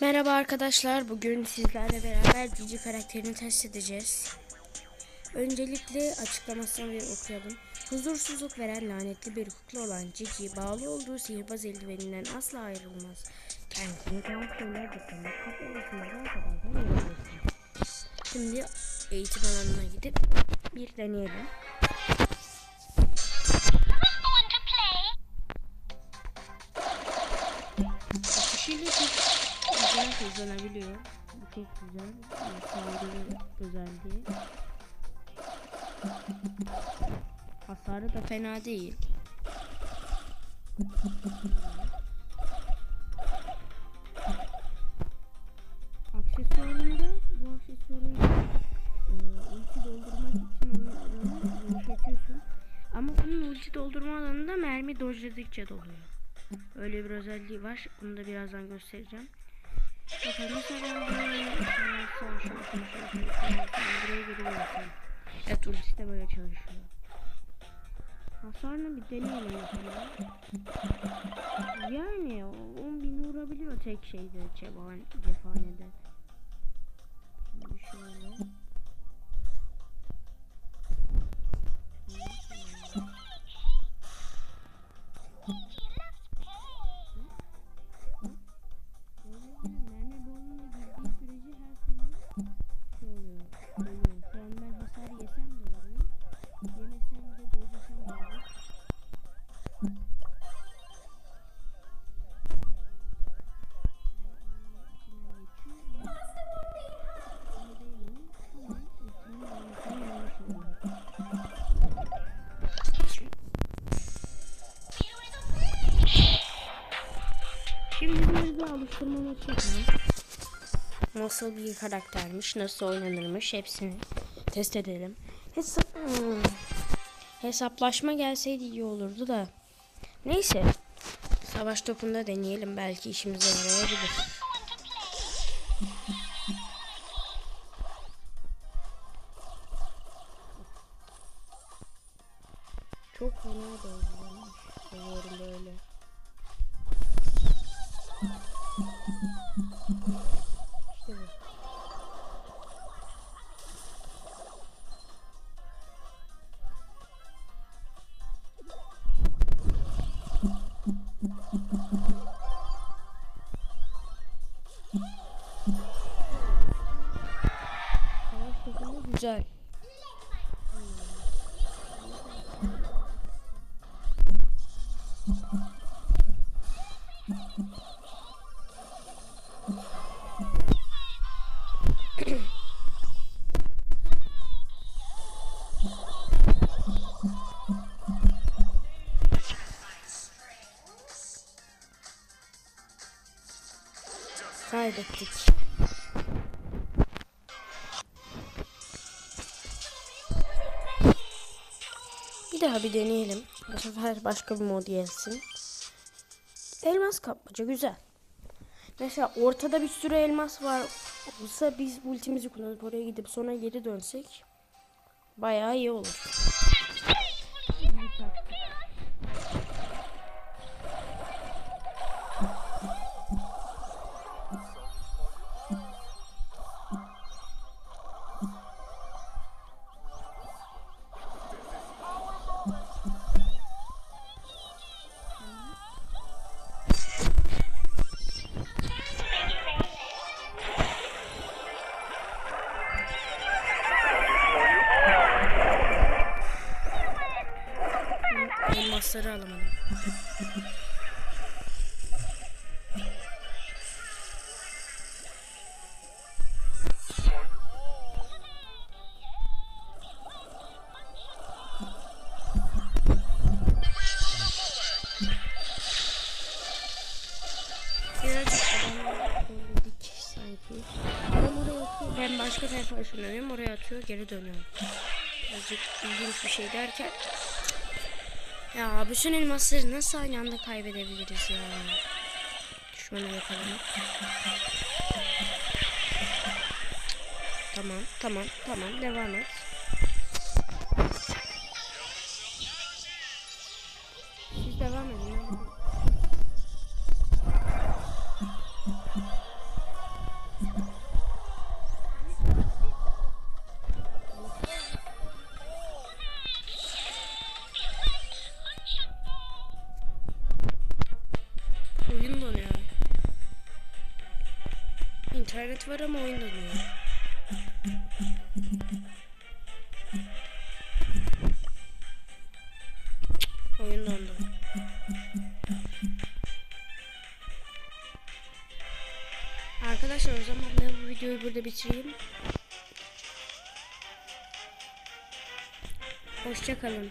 Merhaba arkadaşlar. Bugün sizlerle beraber Cici karakterini test edeceğiz. Öncelikle açıklamasını bir okuyalım. Huzursuzluk veren lanetli bir kukla olan Cici, bağlı olduğu sihirbaz eldiveninden asla ayrılmaz. Kendisini tam söyler dışında kafasında ne kadar görebilirsin. Şimdi eğitim alanına gidip bir deneyelim. Hızlanabiliyor. Bu çok güzel. Yani Saldırı özelliği. Hasarı da fena değil. Aksesuarında bu aksesuarı e, ulti doldurmak için onu yumuşatıyorsun. Ama bunun ulti doldurma alanında mermi dojladıkça doluyor. Öyle bir özelliği var. Bunu da birazdan göstereceğim. Evet ultisi de böyle çalışıyor. Hasarını bir deneyelim mesela. Yani o 10 bin vurabiliyor tek şeyde cevan, cephanede. Şimdi şöyle. Bir alıştırma maçı yapalım. Nasıl bir karaktermiş, nasıl oynanırmış hepsini test edelim. Hesa hmm. Hesaplaşma gelseydi iyi olurdu da. Neyse. Savaş topunda deneyelim belki işimize yarayabilir. Çok fena da Seviyorum böyle. Güzel. Kaybettik. Bir daha bir deneyelim. Bu sefer başka bir mod gelsin. Elmas kapmaca güzel. Mesela ortada bir sürü elmas var. Olsa biz ultimizi kullanıp oraya gidip sonra geri dönsek bayağı iyi olur. Elmasları alamadım. Ben başka tarafa ışınlanıyorum. Oraya atıyor. Geri dönüyorum. Birazcık ilginç bir şey derken. Ya bütün elmasları nasıl aynı anda kaybedebiliriz ya? Düşmanı yakalım. Tamam, tamam, tamam. Devam et. İnternet var ama oyun donuyor. Oyun dondu. Arkadaşlar o zaman ben bu videoyu burada bitireyim. Hoşçakalın.